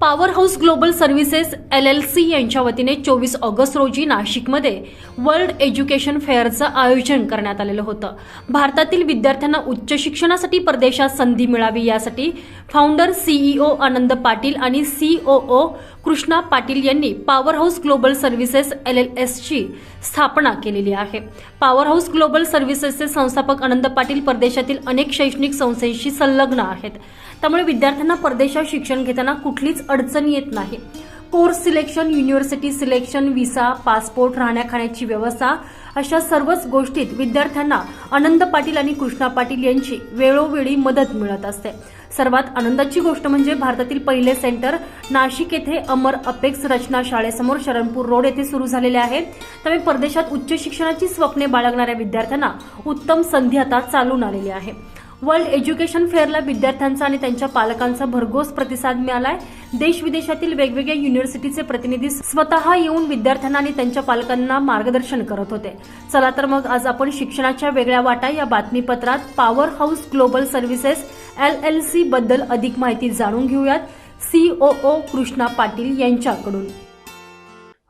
Power house global services L L C यांच्या वतीने चोवीस ऑगस्ट रोजी नाशिकमध्ये वर्ल्ड एज्युकेशन फेअरचं आयोजन करण्यात आलेलं होतं. भारतातील विद्यार्थ्यांना उच्च शिक्षणासाठी परदेशात संधी मिळावी यासाठी फाउंडर सीईओ आनंद पाटील आणि सीओओ कृष्णा पाटील यांनी power house global services L L एसची स्थापना केलेली आहे. पॉवर हाऊस ग्लोबल सर्व्हिसेसचे संस्थापक आनंद पाटील परदेशातील अनेक शैक्षणिक संस्थांशी संलग्न आहेत. त्यामुळे विद्यार्थ्यांना परदेशात शिक्षण घेताना कुठलीच अडचण येत नाही. Course selection university selection visa passport राहण्याखाण्याची व्यवस्था अशा सर्वच गोष्टीत विद्यार्थ्यांना आनंद पाटील आणि कृष्णा पाटील यांची वेळोवेळी मदत मिळत असते. सर्वात आनंदाची गोष्ट म्हणजे भारतातील पहिले सेंटर नाशिक येथे अमर अपेक्स रचना शाळेसमोर शरणपूर रोड येथे सुरू झालेले आहे. त्यामुळे परदेशात उच्च शिक्षणाची स्वप्ने बाळगणाऱ्या विद्यार्थ्यांना उत्तम संधी आता चालून आलेली आहे. वर्ल्ड एज्युकेशन फेअरला विद्यार्थ्यांचा आणि त्यांच्या पालकांचा भरघोस प्रतिसाद मिळालाय. देश विदेशातील वेगवेगळ्या युनिव्हर्सिटीचे प्रतिनिधी स्वतः येऊन विद्यार्थ्यांना आणि त्यांच्या पालकांना मार्गदर्शन करत होते. चला तर मग आज आपण शिक्षणाच्या वेगळ्या वाटा या बातमीपत्रात power house global services L L C बद्दल अधिक माहिती जाणून घेऊयात सीओओ कृष्णा पाटील यांच्याकडून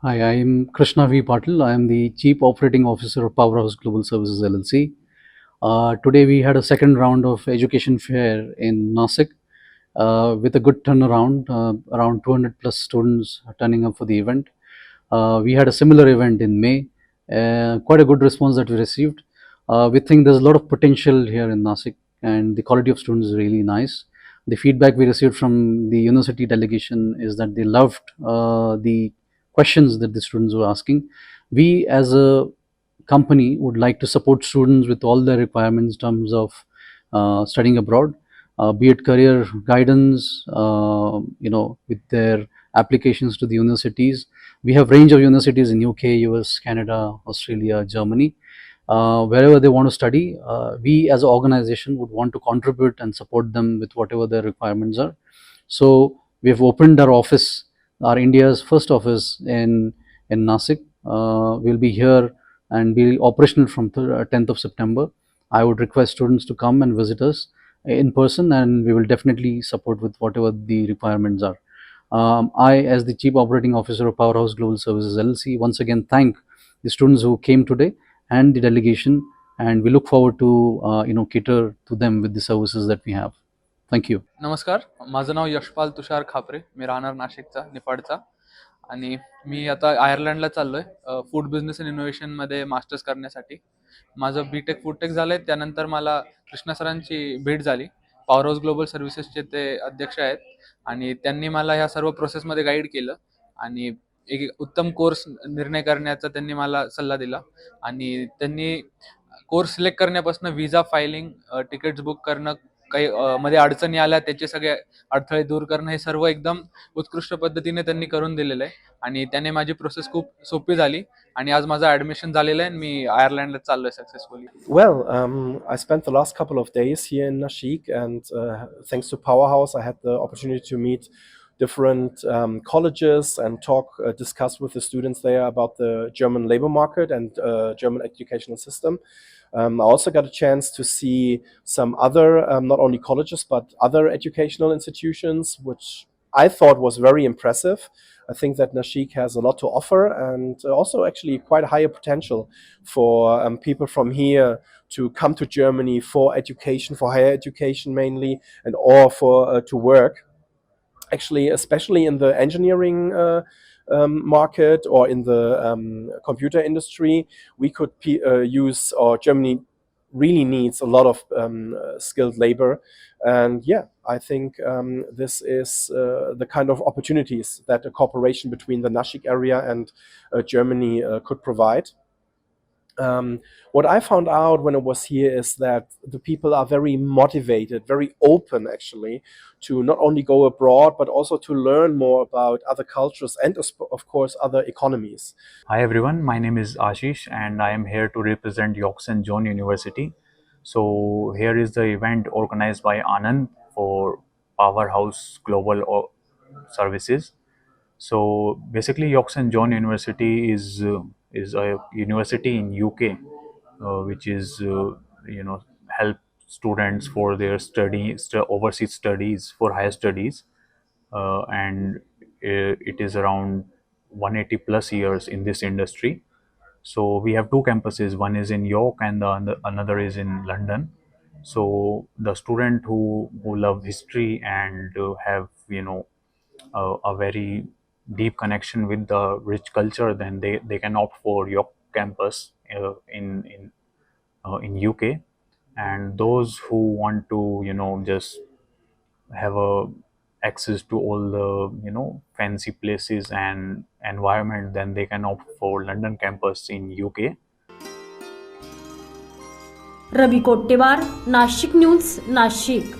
Hi, I am Krishna V. Patil. I am the Chief Operating Officer of Powerhouse Global Services LLC. Uh, today we had a second round of education fair in Nasik uh, with a good turnaround, uh, around 200 plus students turning up for the event. Uh, we had a similar event in May, uh, quite a good response that we received. Uh, we think there's a lot of potential here in Nasik and the quality of students is really nice. The feedback we received from the university delegation is that they loved uh, the questions that the students were asking. We, as a company, would like to support students with all their requirements in terms of uh, studying abroad, uh, be it career guidance, uh, you know, with their applications to the universities. We have range of universities in UK, US, Canada, Australia, Germany. Uh, wherever they want to study, uh, we as an organization would want to contribute and support them with whatever their requirements are. So we have opened our office, our India's first office in in Nasik. Uh, we'll be here and be operational from th- uh, 10th of September. I would request students to come and visit us in person, and we will definitely support with whatever the requirements are. Um, I, as the Chief Operating Officer of Powerhouse Global Services LLC, once again thank the students who came today and the delegation, and we look forward to uh, you know cater to them with the services that we have. Thank you. नमस्कार माझं नाव यशपाल तुषार खापरे. मी राहणार नाशिकचा निफाडचा. आणि मी आता आयर्लंडला चाललोय food business and इनोव्हेशनमध्ये masters करण्यासाठी. माझं बी टेक फूड टेक झालंय. त्यानंतर मला कृष्णा सरांची भेट झाली. पॉवर हाऊस ग्लोबल सर्व्हिसेसचे ते अध्यक्ष आहेत. आणि त्यांनी मला ह्या सर्व प्रोसेसमध्ये गाईड केलं. आणि एक उत्तम कोर्स निर्णय करण्याचा त्यांनी मला सल्ला दिला. आणि त्यांनी कोर्स सिलेक्ट करण्यापासून व्हिजा फायलिंग तिकीट्स बुक करणं काही मध्ये अडचणी आल्या त्याचे सगळे अडथळे दूर करणं हे सर्व एकदम उत्कृष्ट पद्धतीने त्यांनी करून दिलेलं आहे. आणि त्याने माझी प्रोसेस खूप सोपी झाली आणि आज माझं ऍडमिशन झालेलं आहे आणि मी आयर्लंडला चाललोय successfully well I spend the last couple of days days in in and thanks to power house I had the opportunity to meet different um, colleges and talk, uh, discuss with the students there about the German labor market and uh, German educational system. Um, I also got a chance to see some other, um, not only colleges, but other educational institutions, which I thought was very impressive. I think that Nashik has a lot to offer and also actually quite a higher potential for um, people from here to come to Germany for education, for higher education mainly, and or for uh, to work. Actually, especially in the engineering uh, um, market or in the um, computer industry, we could uh, use or Germany really needs a lot of um, uh, skilled labor. And yeah, I think um, this is uh, the kind of opportunities that a cooperation between the Nashik area and uh, Germany uh, could provide. Um, what I found out when I was here is that the people are very motivated, very open actually, to not only go abroad but also to learn more about other cultures and, of course, other economies. Hi everyone, my name is Ashish and I am here to represent York St. John University. So here is the event organized by Anand for Powerhouse Global Services. So basically, York St. John University is uh, is a university in UK, uh, which is uh, you know help students for their study st- overseas studies for higher studies, uh, and uh, it is around 180 plus years in this industry. So we have two campuses. One is in York, and the another is in London. So the student who who love history and have you know a very deep connection with the rich culture, then they, they can opt for York campus uh, in in uh, in UK. And those who want to you know just have a access to all the you know fancy places and environment, then they can opt for London campus in UK. Ravi Kottewar Nashik news Nashik